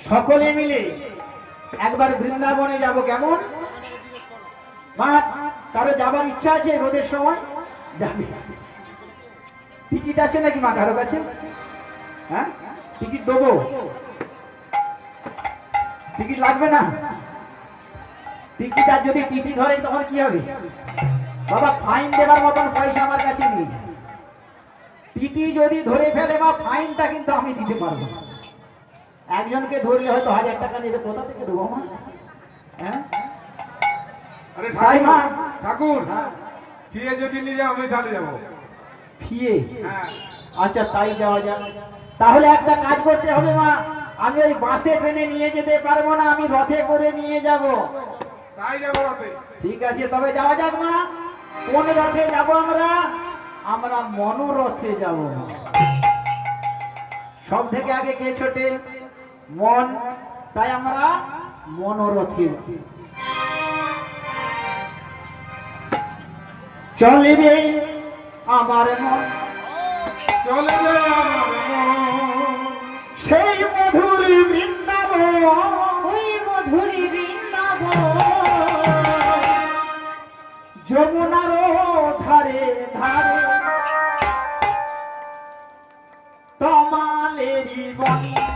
সকলে মিলে একবার বৃন্দাবনে যাব কেমন? মা, কারও যাবার ইচ্ছা আছে রোদের সময়? যাবে। টিকিট আছে নাকি মা কারও কাছে? হ্যাঁ? টিকিট দেবো। টিকিট লাগবে না? টিকিট আর যদি টিটি ধরে, তখন কি হবে? বাবা ফাইন দেবার মতন পয়সা আমার কাছে নেই। টিটি যদি ধরে ফেলে বা ফাইনটা কিন্তু আমি দিতে পারব না। একজনকে ধরলে হয়তো হাজার টাকা নেবে। কোথা থেকে দেবো মা? হ্যাঁ? আরে ঠাকুর। ঠাকুর হ্যাঁ। ফিরে যদি নিয়ে যাও আমি তাহলে যাব। ফিয়ে হ্যাঁ। আচ্ছা তাই যাওয়া যাক। তাহলে একটা কাজ করতে হবে মা। আমি ওই বাসে ট্রেনে নিয়ে যেতে পারব না আমি রথে করে নিয়ে যাব। তাই যাব রাতে ঠিক আছে তবে যাওয়া যাক মা। কোন রথে যাব আমরা? আমরা মনোরথে যাব সব থেকে আগে কে ছোটে? মন তাই আমরা মনোরথে। চলিবে আমার মন। চলে আমার মন। সেই মধুর বৃন্দাবন। ওই মধুরী বৃন্দাবন। যমুনার ধারে ধারে। তমালেরি বন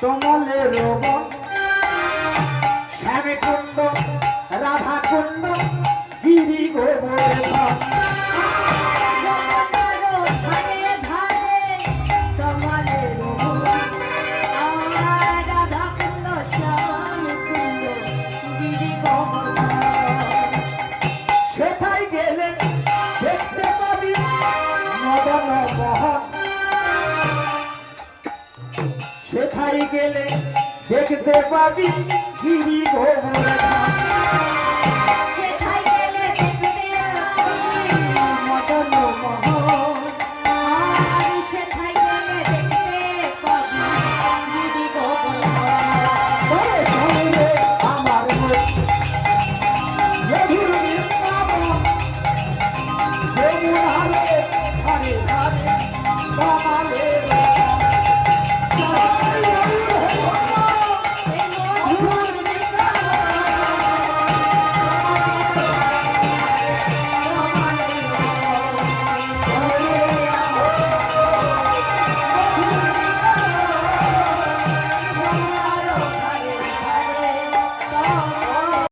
তমলে রব শ্যামে কুণ্ড রাধা কুণ্ড गेले देखते पापी गिरी घोबरा